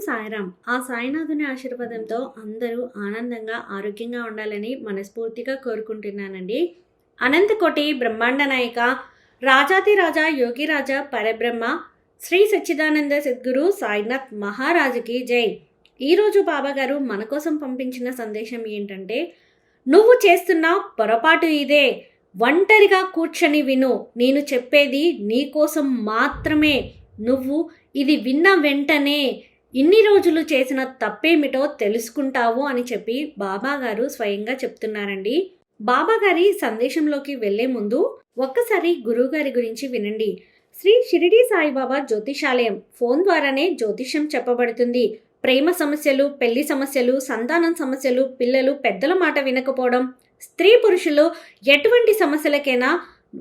సాయిరామ్ ఆ సాయినాథుని ఆశీర్వాదంతో అందరూ ఆనందంగా ఆరోగ్యంగా ఉండాలని మనస్ఫూర్తిగా కోరుకుంటున్నానండి. అనంతకోటి బ్రహ్మాండ నాయక రాజాతిరాజా యోగిరాజా పరబ్రహ్మ శ్రీ సచ్చిదానంద సద్గురు సాయినాథ్ మహారాజుకి జై. ఈరోజు బాబాగారు మన కోసం పంపించిన సందేశం ఏంటంటే నువ్వు చేస్తున్న పొరపాటు ఇదే. ఒంటరిగా కూర్చొని విను. నేను చెప్పేది నీకోసం మాత్రమే. నువ్వు ఇది విన్న వెంటనే ఇన్ని రోజులు చేసిన తప్పేమిటో తెలుసుకుంటావు అని చెప్పి బాబాగారు స్వయంగా చెప్తున్నారండి. బాబాగారి సందేశంలోకి వెళ్ళే ముందు ఒక్కసారి గురువు గారి గురించి వినండి. శ్రీ షిరిడి సాయిబాబా జ్యోతిషాలయం ఫోన్ ద్వారానే జ్యోతిషం చెప్పబడుతుంది. ప్రేమ సమస్యలు పెళ్ళి సమస్యలు సంతానం సమస్యలు పిల్లలు పెద్దల మాట వినకపోవడం స్త్రీ పురుషులు ఎటువంటి సమస్యలకైనా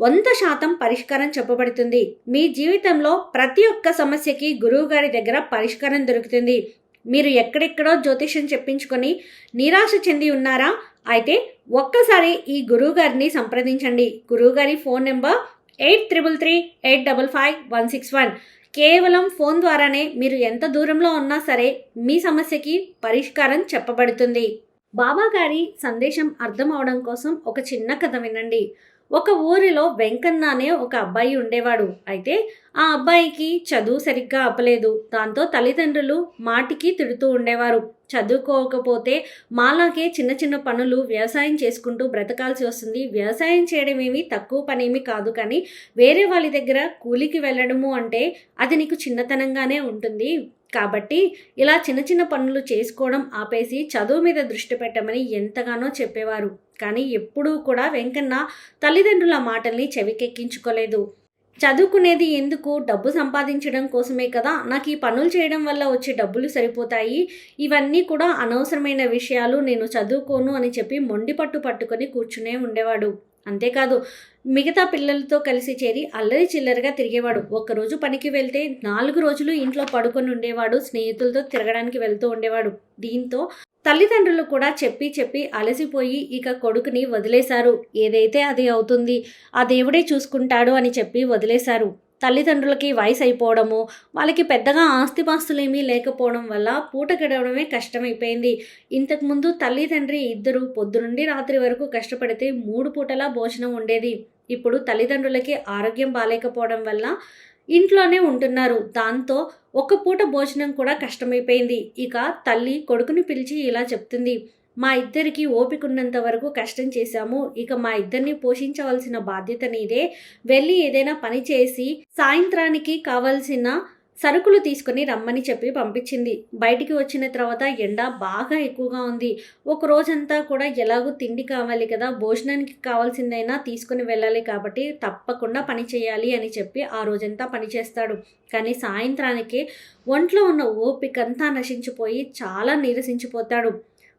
వంద శాతం పరిష్కారం చెప్పబడుతుంది. మీ జీవితంలో ప్రతి ఒక్క సమస్యకి గురువుగారి దగ్గర పరిష్కారం దొరుకుతుంది. మీరు ఎక్కడెక్కడో జ్యోతిష్యం చెప్పించుకొని నిరాశ చెంది ఉన్నారా? అయితే ఒక్కసారి ఈ గురువు గారిని సంప్రదించండి. గురువుగారి phone number eight triple three eight double five one six one. కేవలం ఫోన్ ద్వారానే మీరు ఎంత దూరంలో ఉన్నా సరే మీ సమస్యకి పరిష్కారం చెప్పబడుతుంది. బాబా గారి సందేశం అర్థం అవడం కోసం ఒక చిన్న కథ వినండి. ఒక ఊరిలో వెంకన్న అనే ఒక అబ్బాయి ఉండేవాడు. అయితే ఆ అబ్బాయికి చదువు సరిగ్గా అప్పలేదు దాంతో తల్లిదండ్రులు మాటికి తిడుతూ ఉండేవారు. చదువుకోకపోతే మాలాగే చిన్న చిన్న పనులు వ్యవసాయం చేసుకుంటూ బ్రతకాల్సి వస్తుంది. వ్యవసాయం చేయడం ఏమి తక్కువ పనేమి కాదు కానీ వేరే వాళ్ళ దగ్గర కూలికి వెళ్ళడము అంటే అది నీకు చిన్నతనంగానే ఉంటుంది. కాబట్టి ఇలా చిన్న చిన్న పనులు చేసుకోవడం ఆపేసి చదువు మీద దృష్టి పెట్టమని ఎంతగానో చెప్పేవారు. కానీ ఎప్పుడూ కూడా వెంకన్న తల్లిదండ్రుల మాటల్ని చెవికెక్కించుకోలేదు. చదువుకునేది ఎందుకు? డబ్బు సంపాదించడం కోసమే కదా? నాకు ఈ పనులు చేయడం వల్ల వచ్చే డబ్బులు సరిపోతాయి. ఇవన్నీ కూడా అనవసరమైన విషయాలు. నేను చదువుకోను అని చెప్పి మొండి పట్టు పట్టుకొని కూర్చునే ఉండేవాడు. అంతేకాదు మిగతా పిల్లలతో కలిసి చేరి అల్లరి చిల్లరగా తిరిగేవాడు. ఒక్కరోజు పనికి వెళ్తే నాలుగు రోజులు ఇంట్లో పడుకొని ఉండేవాడు. స్నేహితులతో తిరగడానికి వెళ్తూ ఉండేవాడు. దీంతో తల్లిదండ్రులు కూడా చెప్పి చెప్పి అలసిపోయి ఇక కొడుకుని వదిలేశారు. ఏదైతే అది అవుతుంది ఆ దేవుడే చూసుకుంటాడు అని చెప్పి వదిలేశారు. తల్లిదండ్రులకి వయసు అయిపోవడము వాళ్ళకి పెద్దగా ఆస్తిపాస్తులేమీ లేకపోవడం వల్ల పూట గడవడమే కష్టమైపోయింది. ఇంతకుముందు తల్లి తండ్రి ఇద్దరు పొద్దునుండి రాత్రి వరకు కష్టపడితే మూడు పూటలా భోజనం ఉండేది. ఇప్పుడు తల్లిదండ్రులకి ఆరోగ్యం బాగాలేకపోవడం వల్ల ఇంట్లోనే ఉంటున్నారు. దాంతో ఒక పూట భోజనం కూడా కష్టమైపోయింది. ఇక తల్లి కొడుకుని పిలిచి ఇలా చెప్తుంది. మా ఇద్దరికి ఓపిక ఉన్నంత వరకు కష్టం చేశాము. ఇక మా ఇద్దరిని పోషించవలసిన బాధ్యత నీదే. వెళ్ళి ఏదైనా పని చేసి సాయంత్రానికి కావలసిన సరుకులు తీసుకొని రమ్మని చెప్పి పంపించింది. బయటికి వచ్చిన తర్వాత ఎండ బాగా ఎక్కువగా ఉంది. ఒక రోజంతా కూడా ఎలాగో తిండి కావాలి కదా భోజనానికి కావాల్సిందైనా తీసుకుని వెళ్ళాలి కాబట్టి తప్పకుండా పని చేయాలి అని చెప్పి ఆ రోజంతా పని చేస్తాడు. కానీ సాయంత్రానికి ఒంట్లో ఉన్న ఓపికంతా నశించిపోయి చాలా నీరసించిపోతాడు.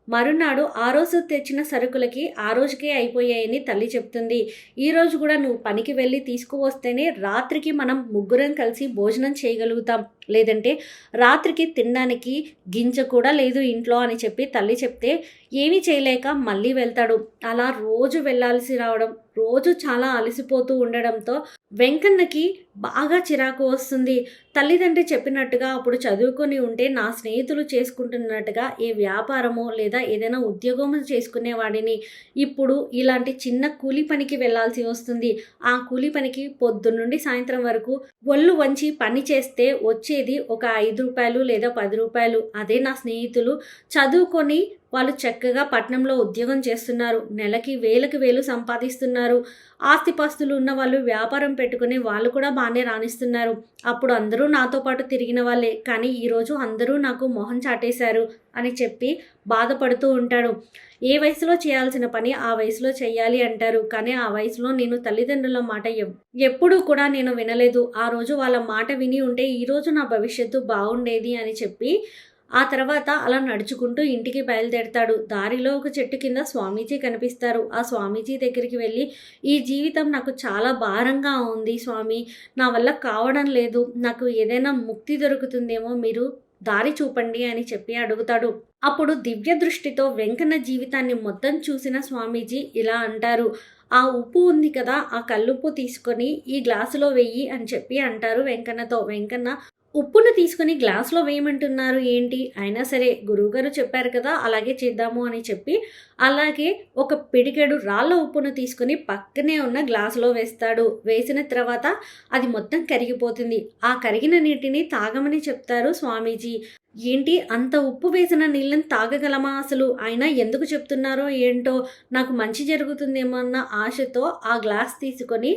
మరునాడు ఆ రోజు తెచ్చిన సరుకులకి ఆ రోజుకే అయిపోయాయని తల్లి చెప్తుంది. ఈరోజు కూడా నువ్వు పనికి వెళ్ళి తీసుకువస్తేనే రాత్రికి మనం ముగ్గురం కలిసి భోజనం చేయగలుగుతాం. లేదంటే రాత్రికి తినడానికి గింజ కూడా లేదు ఇంట్లో అని చెప్పి తల్లి చెప్తే ఏమీ చేయలేక మళ్ళీ వెళ్తాడు. అలా రోజు వెళ్ళాల్సి రావడం రోజు చాలా అలసిపోతూ ఉండడంతో వెంకన్నకి బాగా చిరాకు వస్తుంది. తల్లిదండ్రి చెప్పినట్టుగా అప్పుడు చదువుకొని ఉంటే నా స్నేహితులు చేసుకుంటున్నట్టుగా ఏ వ్యాపారమో లేదా ఏదైనా ఉద్యోగం చేసుకునేవాడిని ఇప్పుడు ఇలాంటి చిన్న కూలి పనికి వెళ్ళాల్సి వస్తుంది. ఆ కూలి పనికి పొద్దున్నుండి సాయంత్రం వరకు ఒళ్ళు వంచి పని చేస్తే వచ్చేది ఒక ఐదు రూపాయలు లేదా పది రూపాయలు. అదే నా స్నేహితులు చదువుకొని వాళ్ళు చక్కగా పట్నంలో ఉద్యోగం చేస్తున్నారు. నెలకి వేలకు వేలు సంపాదిస్తున్నారు. ఆస్తిపాస్తులు ఉన్న వాళ్ళు వ్యాపారం పెట్టుకుని వాళ్ళు కూడా బాగానే రాణిస్తున్నారు. అప్పుడు అందరూ నాతో పాటు తిరిగిన వాళ్ళే. కానీ ఈరోజు అందరూ నాకు మొహం చాటేశారు అని చెప్పి బాధపడుతూ ఉంటాడు. ఏ వయసులో చేయాల్సిన పని ఆ వయసులో చేయాలి అంటారు. కానీ ఆ వయసులో నేను తల్లిదండ్రుల మాట ఎప్పుడూ కూడా నేను వినలేదు. ఆ రోజు వాళ్ళ మాట విని ఉంటే ఈరోజు నా భవిష్యత్తు బాగుండేది అని చెప్పి ఆ తర్వాత అలా నడుచుకుంటూ ఇంటికి బయలుదేరతాడు. దారిలో ఒక చెట్టు కింద స్వామీజీ కనిపిస్తారు. ఆ స్వామీజీ దగ్గరికి వెళ్ళి ఈ జీవితం నాకు చాలా భారంగా ఉంది స్వామి. నా వల్ల కావడం లేదు. నాకు ఏదైనా ముక్తి దొరుకుతుందేమో మీరు దారి చూపండి అని చెప్పి అడుగుతాడు. అప్పుడు దివ్య దృష్టితో వెంకన్న జీవితాన్ని మొత్తం చూసిన స్వామీజీ ఇలా అంటారు. ఆ ఉప్పు ఉంది కదా ఆ కల్లుప్పు తీసుకొని ఈ గ్లాసులో వెయ్యి అని చెప్పి అంటారు వెంకన్నతో. వెంకన్న ఉప్పును తీసుకొని గ్లాస్లో వేయమంటున్నారు ఏంటి? అయినా సరే గురువుగారు చెప్పారు కదా అలాగే చేద్దాము అని చెప్పి. అలాగే ఒక పిడికెడు రాళ్ళ ఉప్పును తీసుకొని పక్కనే ఉన్న గ్లాసులో వేస్తాడు. వేసిన తర్వాత అది మొత్తం కరిగిపోతుంది. ఆ కరిగిన నీటిని తాగమని చెప్తారు స్వామీజీ. ఏంటి? అంత ఉప్పు వేసిన నీళ్ళని తాగగలమా అసలు? అయినా ఎందుకు చెప్తున్నారో ఏంటో? నాకు మంచి జరుగుతుందేమో అన్న ఆశతో ఆ గ్లాస్ తీసుకొని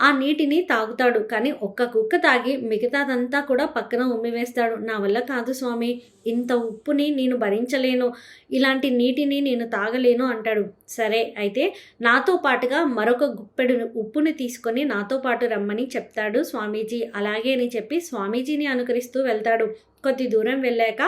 ఆ నీటిని తాగుతాడు. కానీ ఒక్క కుక్క తాగి మిగతాదంతా కూడా పక్కన ఉమ్మివేస్తాడు నా వల్ల కాదు స్వామి. ఇంత ఉప్పుని నేను భరించలేను. ఇలాంటి నీటిని నేను తాగలేను అంటాడు. సరే అయితే నాతో పాటుగా మరొక గుప్పెడు ఉప్పుని తీసుకొని నాతో పాటు రమ్మని చెప్తాడు స్వామీజీ. అలాగే అని చెప్పి స్వామీజీని అనుకరిస్తూ వెళ్తాడు. కొద్ది దూరం వెళ్ళాక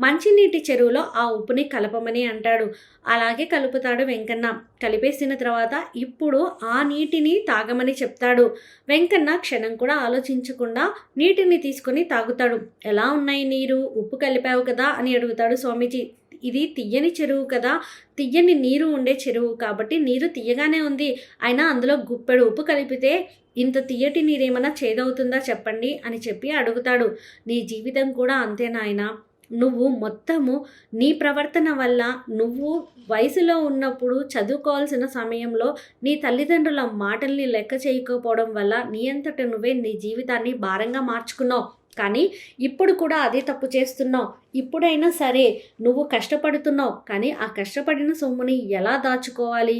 మంచినీటి చెరువులో ఆ ఉప్పుని కలపమని అంటాడు. అలాగే కలుపుతాడు వెంకన్న. కలిపేసిన తర్వాత ఇప్పుడు ఆ నీటిని తాగమని చెప్తాడు. వెంకన్న క్షణం కూడా ఆలోచించకుండా నీటిని తీసుకొని తాగుతాడు. ఎలా ఉన్నాయి నీరు? ఉప్పు కలిపావు కదా అని అడుగుతాడు స్వామీజీ. ఇది తియ్యని చెరువు కదా. తియ్యని నీరు ఉండే చెరువు కాబట్టి నీరు తీయగానే ఉంది. అయినా అందులో గుప్పెడు ఉప్పు కలిపితే ఇంత తీయటి నీరేమైనా చేదవుతుందా చెప్పండి అని చెప్పి అడుగుతాడు. నీ జీవితం కూడా అంతే నాయనా. నువ్వు మొత్తము నీ ప్రవర్తన వల్ల నువ్వు వయసులో ఉన్నప్పుడు చదువుకోవాల్సిన సమయంలో నీ తల్లిదండ్రుల మాటల్ని లెక్క చేయకపోవడం వల్ల నీ అంతట నువ్వే నీ జీవితాన్ని భారంగా మార్చుకున్నావు. కానీ ఇప్పుడు కూడా అదే తప్పు చేస్తున్నావు. ఇప్పుడైనా సరే నువ్వు కష్టపడుతున్నావు. కానీ ఆ కష్టపడిన సొమ్ముని ఎలా దాచుకోవాలి?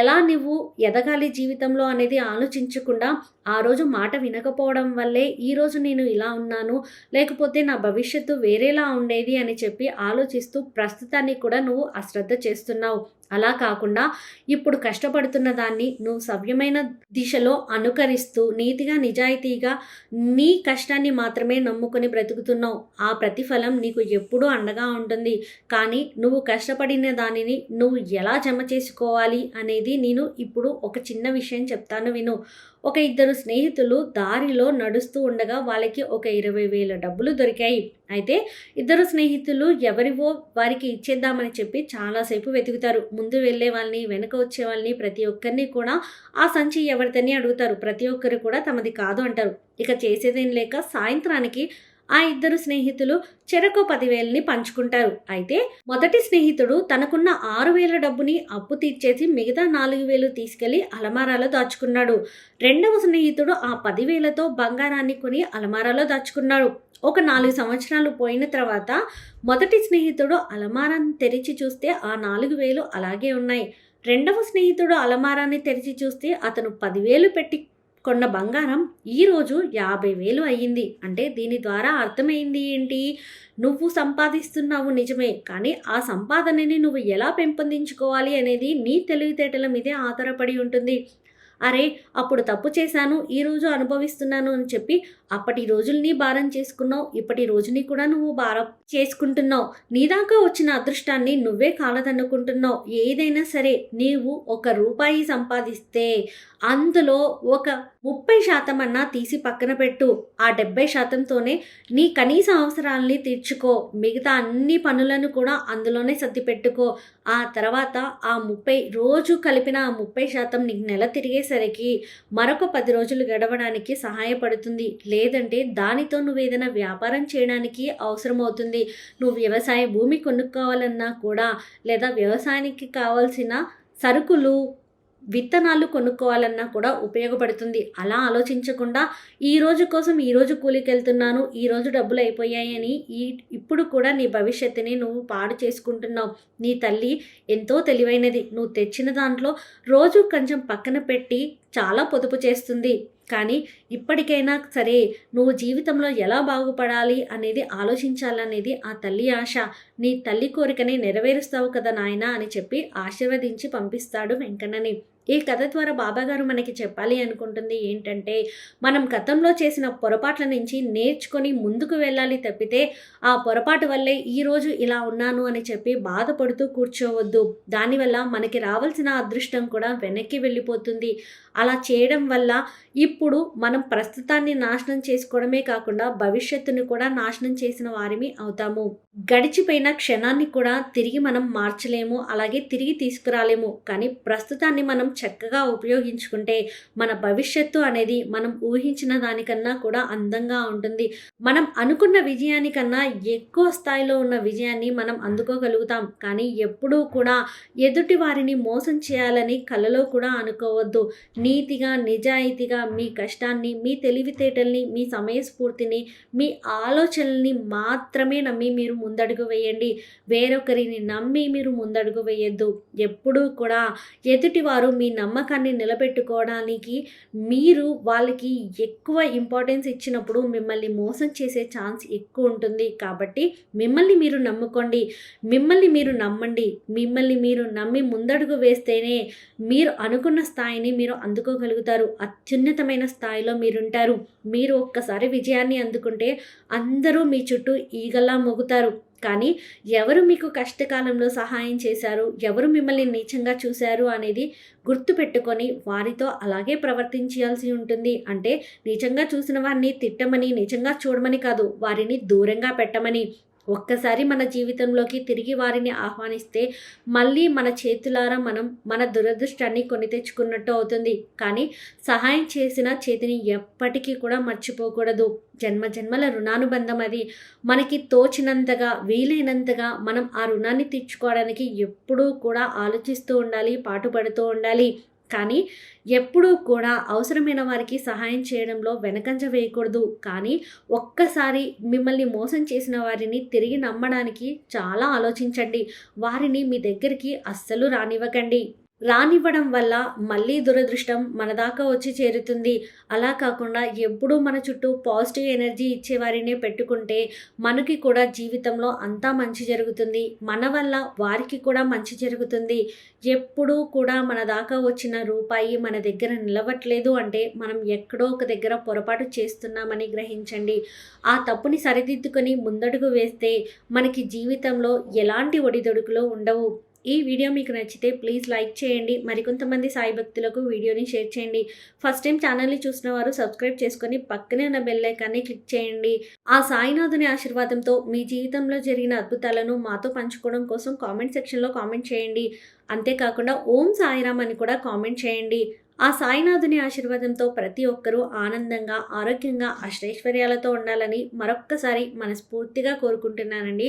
ఎలా నువ్వు ఎదగాలి జీవితంలో అనేది ఆలోచించకుండా ఆ రోజు మాట వినకపోవడం వల్లే ఈరోజు నేను ఇలా ఉన్నాను. లేకపోతే నా భవిష్యత్తు వేరేలా ఉండేది అని చెప్పి ఆలోచిస్తూ ప్రస్తుతాన్ని కూడా నువ్వు అశ్రద్ధ చేస్తున్నావు. అలా కాకుండా ఇప్పుడు కష్టపడుతున్న దాన్ని నువ్వు సవ్యమైన దిశలో అనుకరిస్తూ నీతిగా నిజాయితీగా నీ కష్టాన్ని మాత్రమే నమ్ముకొని బ్రతుకుతున్నావు. ఆ ప్రతిఫలం నీకు ఎప్పుడూ అండగా ఉంటుంది. కానీ నువ్వు కష్టపడిన దానిని నువ్వు ఎలా జమ చేసుకోవాలి అనేది నేను ఇప్పుడు ఒక చిన్న విషయం చెప్తాను విను. ఒక ఇద్దరు స్నేహితులు దారిలో నడుస్తూ ఉండగా వాళ్ళకి ఒక ఇరవై వేల డబ్బులు దొరికాయి. అయితే ఇద్దరు స్నేహితులు ఎవరివో వారికి ఇచ్చేద్దామని చెప్పి చాలాసేపు వెతుకుతారు. ముందు వెళ్ళే వాళ్ళని వెనక వచ్చే వాళ్ళని ప్రతి ఒక్కరిని కూడా ఆ సంచి ఎవరితని అడుగుతారు. ప్రతి ఒక్కరు కూడా తమది కాదు అంటారు. ఇక చేసేదేం లేక సాయంత్రానికి ఆ ఇద్దరు స్నేహితులు చెరకు పదివేలని పంచుకుంటారు. అయితే మొదటి స్నేహితుడు తనకున్న ఆరు వేల డబ్బుని అప్పు తీర్చేసి మిగతా నాలుగు వేలు తీసుకెళ్ళి అలమారాలో దాచుకున్నాడు. రెండవ స్నేహితుడు ఆ పదివేలతో బంగారాన్ని కొని అలమారాలో దాచుకున్నాడు. ఒక నాలుగు సంవత్సరాలు పోయిన తర్వాత మొదటి స్నేహితుడు అలమారాన్ని తెరిచి చూస్తే ఆ నాలుగు వేలు అలాగే ఉన్నాయి. రెండవ స్నేహితుడు అలమారాన్ని తెరిచి చూస్తే అతను పదివేలు పెట్టి కొన్న బంగారం ఈరోజు యాభై వేలు అయ్యింది. అంటే దీని ద్వారా అర్థమైంది ఏంటి? నువ్వు సంపాదిస్తున్నావు నిజమే కానీ ఆ సంపాదనని నువ్వు ఎలా పెంపొందించుకోవాలి అనేది నీ తెలివితేటల మీదే ఆధారపడి ఉంటుంది. అరే అప్పుడు తప్పు చేశాను ఈరోజు అనుభవిస్తున్నాను అని చెప్పి అప్పటి రోజుల్ని భారం చేసుకున్నావు ఇప్పటి రోజుని కూడా నువ్వు భారం చేసుకుంటున్నావు. నీ దాకా వచ్చిన అదృష్టాన్ని నువ్వే కాలదన్నుకుంటున్నావు. ఏదైనా సరే నీవు ఒక రూపాయి సంపాదిస్తే అందులో ఒక ముప్పై శాతం అన్నా తీసి పక్కన పెట్టు. ఆ డెబ్బై శాతంతోనే నీ కనీస అవసరాలని తీర్చుకో. మిగతా అన్ని పనులను కూడా అందులోనే సర్ది పెట్టుకో. ఆ తర్వాత ఆ ముప్పై రోజు కలిపిన ఆ ముప్పై శాతం నీకు నెల తిరిగేసరికి మరొక పది రోజులు గడవడానికి సహాయపడుతుంది. లేదంటే దానితో నువ్వు ఏదైనా వ్యాపారం చేయడానికి అవసరం అవుతుంది నువ్వు వ్యవసాయ భూమి కొనుక్కోవాలన్నా కూడా లేదా వ్యవసాయానికి కావాల్సిన సరుకులు విత్తనాలు కొనుక్కోవాలన్నా కూడా ఉపయోగపడుతుంది. అలా ఆలోచించకుండా ఈ రోజు కోసం ఈ రోజు కూలికి వెళ్తున్నాను ఈ రోజు డబ్బులు అయిపోయాయని ఈ ఇప్పుడు కూడా నీ భవిష్యత్తుని నువ్వు పాడు చేసుకుంటున్నావు. నీ తల్లి ఎంతో తెలివైనది. నువ్వు తెచ్చిన దాంట్లో రోజు కొంచెం పక్కన పెట్టి చాలా పొదుపు చేస్తుంది. కానీ ఇప్పటికైనా సరే నువ్వు జీవితంలో ఎలా బాగుపడాలి అనేది ఆలోచించాలనేది ఆ తల్లి ఆశ. నీ తల్లి కోరికని నెరవేరుస్తావు కదా నాయన అని చెప్పి ఆశీర్వదించి పంపిస్తాడు వెంకన్నని. ఈ కథ ద్వారా బాబాగారు మనకి చెప్పాలి అనుకుంటుంది ఏంటంటే మనం గతంలో చేసిన పొరపాట్ల నుంచి నేర్చుకొని ముందుకు వెళ్ళాలి తప్పితే ఆ పొరపాటు వల్లే ఈరోజు ఇలా ఉన్నాను అని చెప్పి బాధపడుతూ కూర్చోవద్దు. దానివల్ల మనకి రావాల్సిన అదృష్టం కూడా వెనక్కి వెళ్ళిపోతుంది. అలా చేయడం వల్ల ఇప్పుడు మనం ప్రస్తుతాన్ని నాశనం చేసుకోవడమే కాకుండా భవిష్యత్తుని కూడా నాశనం చేసిన వారిమి అవుతాము. గడిచిపోయిన క్షణాన్ని కూడా తిరిగి మనం మార్చలేము అలాగే తిరిగి తీసుకురాలేము. కానీ ప్రస్తుతాన్ని మనం చక్కగా ఉపయోగించుకుంటే మన భవిష్యత్తు అనేది మనం ఊహించిన దానికన్నా కూడా అందంగా ఉంటుంది. మనం అనుకున్న విజయానికన్నా ఎక్కువ స్థాయిలో ఉన్న విజయాన్ని మనం అందుకోగలుగుతాం. కానీ ఎప్పుడూ కూడా ఎదుటి వారిని మోసం చేయాలని కలలో కూడా అనుకోవద్దు. నీతిగా నిజాయితీగా మీ కష్టాన్ని మీ తెలివితేటల్ని మీ సమయస్ఫూర్తిని మీ ఆలోచనల్ని మాత్రమే నమ్మి మీరు ముందడుగు వేయండి. వేరొకరిని నమ్మి మీరు ముందడుగు వేయద్దు. ఎప్పుడూ కూడా ఎదుటివారు మీ మీ నమ్మకాన్ని నిలబెట్టుకోవడానికి మీరు వాళ్ళకి ఎక్కువ ఇంపార్టెన్స్ ఇచ్చినప్పుడు మిమ్మల్ని మోసం చేసే ఛాన్స్ ఎక్కువ ఉంటుంది. కాబట్టి మిమ్మల్ని మీరు నమ్ముకోండి. మిమ్మల్ని మీరు నమ్మండి. మిమ్మల్ని మీరు నమ్మి ముందడుగు వేస్తేనే మీరు అనుకున్న స్థాయిని మీరు అందుకోగలుగుతారు. అత్యున్నతమైన స్థాయిలో మీరుంటారు. మీరు ఒక్కసారి విజయాన్ని అందుకుంటే అందరూ మీ చుట్టూ ఈగలా మొగుతారు. కానీ ఎవరు మీకు కష్టకాలంలో సహాయం చేశారు? ఎవరు మిమ్మల్ని నీచంగా చూశారు? అనేది గుర్తుపెట్టుకొని వారితో అలాగే ప్రవర్తించాల్సి ఉంటుంది. అంటే నీచంగా చూసిన వారిని తిట్టమని నిజంగా చూడమని కాదు వారిని దూరంగా పెట్టమని. ఒక్కసారి మన జీవితంలోకి తిరిగి వారిని ఆహ్వానిస్తే మళ్ళీ మన చేతులారా మనం మన దురదృష్టాన్ని కొని తెచ్చుకున్నట్టు అవుతుంది. కానీ సహాయం చేసిన చేతిని ఎప్పటికీ కూడా మర్చిపోకూడదు. జన్మ జన్మల రుణానుబంధం అది. మనకి తోచినంతగా వీలైనంతగా మనం ఆ రుణాన్ని తీర్చుకోవడానికి ఎప్పుడూ కూడా ఆలోచిస్తూ ఉండాలి పాటుపడుతూ ఉండాలి. కానీ ఎప్పుడూ కూడా అవసరమైన వారికి సహాయం చేయడంలో వెనకంజ వేయకూడదు. కానీ ఒక్కసారి మిమ్మల్ని మోసం చేసిన వారిని తిరిగి నమ్మడానికి చాలా ఆలోచించండి. వారిని మీ దగ్గరికి అస్సలు రానివ్వకండి. రానివ్వడం వల్ల మళ్ళీ దురదృష్టం మన దాకా వచ్చి చేరుతుంది. అలా కాకుండా ఎప్పుడూ మన చుట్టూ పాజిటివ్ ఎనర్జీ ఇచ్చేవారినే పెట్టుకుంటే మనకి కూడా జీవితంలో అంతా మంచి జరుగుతుంది. మన వల్ల వారికి కూడా మంచి జరుగుతుంది. ఎప్పుడూ కూడా మన దాకా వచ్చిన రూపాయి మన దగ్గర నిలవట్లేదు అంటే మనం ఎక్కడో ఒక దగ్గర పొరపాటు చేస్తున్నామని గ్రహించండి. ఆ తప్పుని సరిదిద్దుకొని ముందడుగు వేస్తే మనకి జీవితంలో ఎలాంటి ఒడిదొడుకులు ఉండవు. ఈ వీడియో మీకు నచ్చితే ప్లీజ్ లైక్ చేయండి. మరికొంతమంది సాయి భక్తులకు వీడియోని షేర్ చేయండి. ఫస్ట్ టైం ఛానల్ని చూసిన వారు సబ్స్క్రైబ్ చేసుకొని పక్కనే ఉన్న బెల్ ఐకాన్ని క్లిక్ చేయండి. ఆ సాయినాథుని ఆశీర్వాదంతో మీ జీవితంలో జరిగిన అద్భుతాలను మాతో పంచుకోవడం కోసం కామెంట్ సెక్షన్లో కామెంట్ చేయండి. అంతేకాకుండా ఓం సాయిరామ్ అని కూడా కామెంట్ చేయండి. ఆ సాయినాథుని ఆశీర్వాదంతో ప్రతి ఒక్కరూ ఆనందంగా ఆరోగ్యంగా అష్టైశ్వర్యాలతో ఉండాలని మరొక్కసారి మనస్ఫూర్తిగా కోరుకుంటున్నానండి.